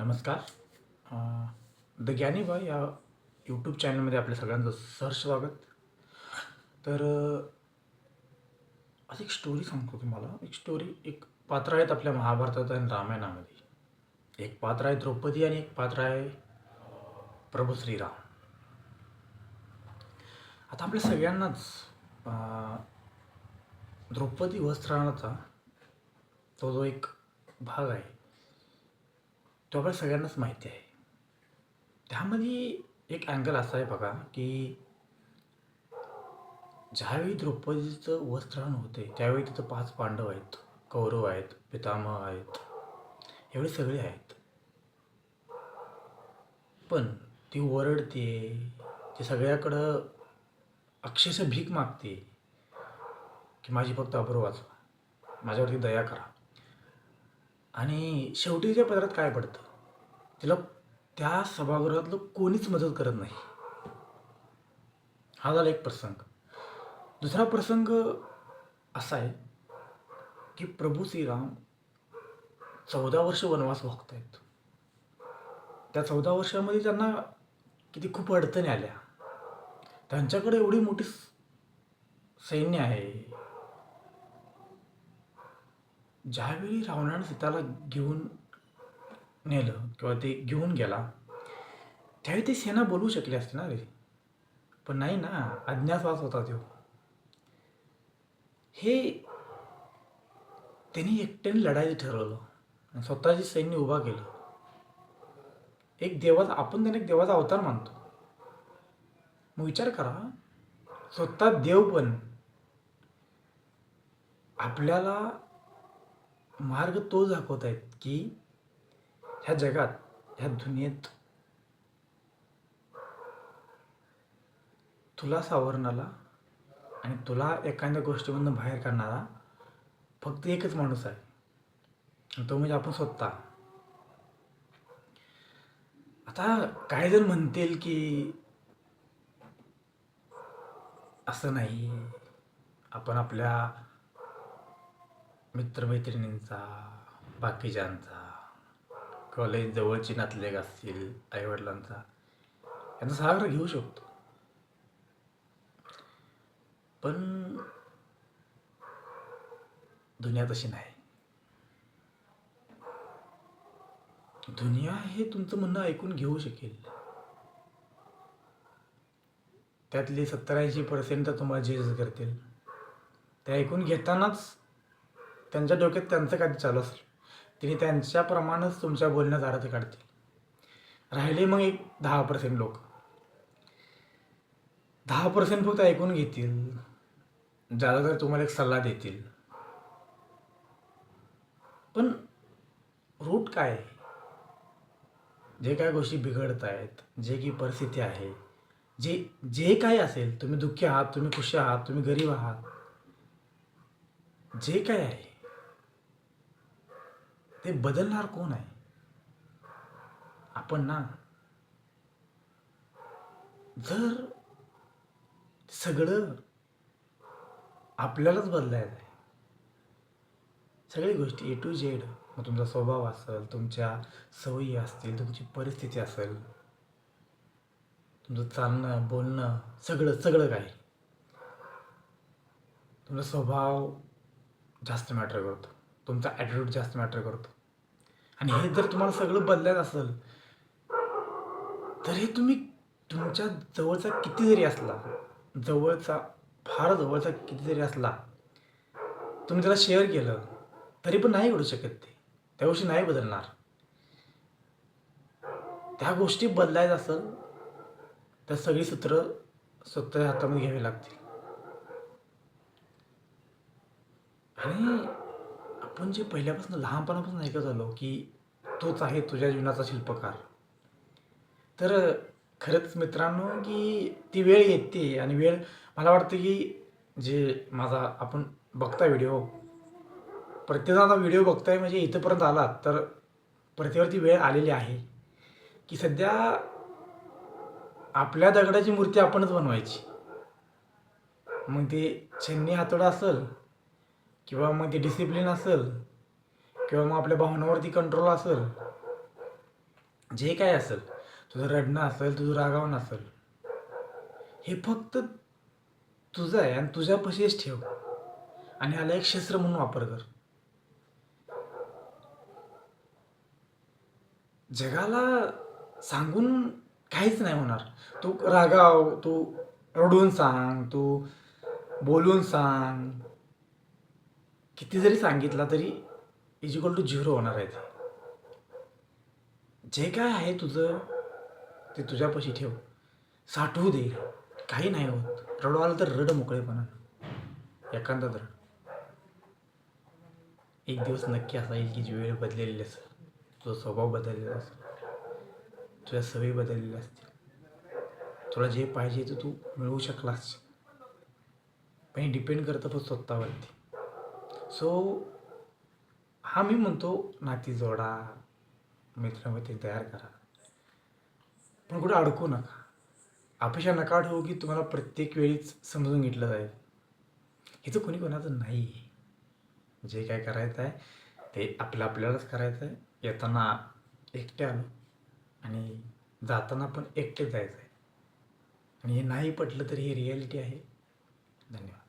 नमस्कार. द ज्ञानीबा या यूट्यूब चॅनलमध्ये आपल्या सगळ्यांचं सहर्ष स्वागत. तर अ, आज एक स्टोरी सांगतो तुम्हाला. एक स्टोरी एक पात्र आहेत आपल्या महाभारतात आणि रामायणामध्ये. एक पात्र आहे द्रौपदी आणि एक पात्र आहे प्रभू श्रीराम. आता आपल्या सगळ्यांनाच द्रौपदी वस्त्राणाचा तो जो एक भाग आहे तो आपल्या सगळ्यांनाच माहिती आहे. त्यामध्ये एक अँगल असा आहे बघा की ज्यावेळी द्रौपदीचं वस्त्रहरण होते त्यावेळी तिथं पाच पांडव आहेत कौरव आहेत पितामह आहेत एवढे सगळे आहेत. पण ती ओरडते ती सगळ्याकडं अक्षरशः भीक मागते की माझी फक्त अब्रू वाचवा माझ्यावरती दया करा. आणि शेवटी त्या पदरात काय पडतं? तिला त्या सभागृहातलं कोणीच मदत करत नाही. हा झाला एक प्रसंग. दुसरा प्रसंग असा आहे की प्रभू श्रीराम चौदा वर्ष वनवास भोगतायत. त्या चौदा वर्षामध्ये त्यांना किती खूप अडचणी आल्या. त्यांच्याकडे एवढी मोठी सैन्य आहे. ज्यावेळी रावणानं सीताला घेऊन नेलं किंवा ते घेऊन गेला त्यावेळी ते सेना बोलवू शकले असते ना रे. पण नाही ना अज्ञातवास होता तो. हे त्यांनी एकट्याने लढायचं ठरवलं स्वतःचे स्वतःची सैन्य उभा केलं. एक देवाचा आपण त्यांना एक देवाचा अवतार मानतो. मग विचार करा स्वतः देव पण आपल्याला मार्ग तो दाखवत आहेत की ह्या जगात ह्या दुनियेत तुला सावरणारा आणि तुला एखाद्या गोष्टीमधून बाहेर काढणारा फक्त एकच माणूस आहे. आणि तो म्हणजे आपण स्वतः. आता काही जण म्हणतील की असं नाही. आपण आपल्या मित्रमैत्रिणींचा बाकीच्यांचा कॉलेज जवळची नातलेग असतील आईवडिलांचा यांचा सागर घेऊ शकतो. पण दुनिया तशी नाही. दुनिया हे तुमचं म्हणणं ऐकून घेऊ शकेल. त्यातली सत्तर ऐंशी पर्सेंट तुम्हाला जज करतील. ते ऐकून घेतानाच त्यांच्या डोक्यात त्यांचं काय चालू असेल. तिने त्यांच्याप्रमाणेच तुमच्या बोलण्यात अर्थ काढतील राहिले मग एक दहा पर्सेंट लोक. दहा पर्सेंट फक्त ऐकून घेतील. ज्याला तर तुम्हाला एक सल्ला देतील. पण रूट काय? आहे? जे काय गोष्टी बिघडत आहेत जे की परिस्थिती आहे जे जे काय असेल तुम्ही दुःखी आहात तुम्ही खुशी आहात तुम्ही गरीब आहात जे काय आहे ते बदलणार कोण आहे? आपण ना जर सगळं आपल्यालाच बदलायचं आहे. सगळी गोष्टी ए टू झेड मग तुमचा स्वभाव असेल तुमच्या सवयी असतील तुमची परिस्थिती असेल तुमचं चालणं बोलणं सगळं सगळं काही. तुमचा स्वभाव जास्त मॅटर करतो. तुमचा ॲटिट्यूड जास्त मॅटर करतो. आणि हे जर तुम्हाला सगळं बदलायचं असेल तर हे तुम्ही तुमच्या जवळचा किती जरी असला जवळचा फार जवळचा किती जरी असला तुम्ही त्याला शेअर केलं तरी पण नाही घडू शकत ते. त्या गोष्टी नाही बदलणार. त्या गोष्टी बदलायचं असेल तर सगळी सूत्र स्वतःच्या हातामध्ये घ्यावी लागतील. आणि आपण जे पहिल्यापासून लहानपणापासून ऐकत आलो की तोच आहे तुझ्या जीवनाचा शिल्पकार. तर खरंच मित्रांनो की ती वेळ येते आणि वेळ मला वाटतं की जे माझा आपण बघता व्हिडिओ प्रत्येकाचा व्हिडिओ बघताय म्हणजे इथंपर्यंत आला तर प्रत्येकावरती वेळ आलेली आहे की सध्या आपल्या दगडाची मूर्ती आपणच बनवायची. मग ते छन्नी हातोडा असेल किंवा मग ते डिसिप्लिन असेल किंवा मग आपल्या भावनावरती कंट्रोल असेल जे काय असेल तुझं रडणं असेल तुझं रागावणं असेल हे फक्त तुझं आहे आणि तुझ्यापाशीच ठेव. आणि ह्याला एक शस्त्र म्हणून वापर कर. जगाला सांगून काहीच नाही होणार. तू रागाव तू रडून सांग तू बोलून सांग किती जरी सांगितला तरी इज इक्वल टू झिरो होणार आहेत. जे काय आहे तुझं ते तुझ्यापाशी ठेव. साठवू दे. काही नाही होत. रडू आलं तर रड मोकळेपणा. एखादा रड. एक दिवस नक्की असा येईल की जी वेळ बदलेली असेल. तुझा स्वभाव बदललेला असेल. तुझ्या सवयी बदललेल्या असतील. तुला जे पाहिजे ते तू मिळवू शकलास. पण हे डिपेंड करतं पण स्वतःवरती. सो हा मी म्हणतो नाती जोडा मित्रमैत्री तयार करा. पण कुठं अडकू नका. अपेक्षा नका ठेवू की तुम्हाला प्रत्येक वेळीच समजून घेतलं जाईल. हे तर कोणी कोणाचं नाही. जे काय करायचं आहे ते आपलं आपल्यालाच करायचं आहे येताना एकटे आलो आणि जाताना पण एकटे जायचं आहे आणि हे नाही पटलं तरी ही रिॲलिटी आहे. धन्यवाद.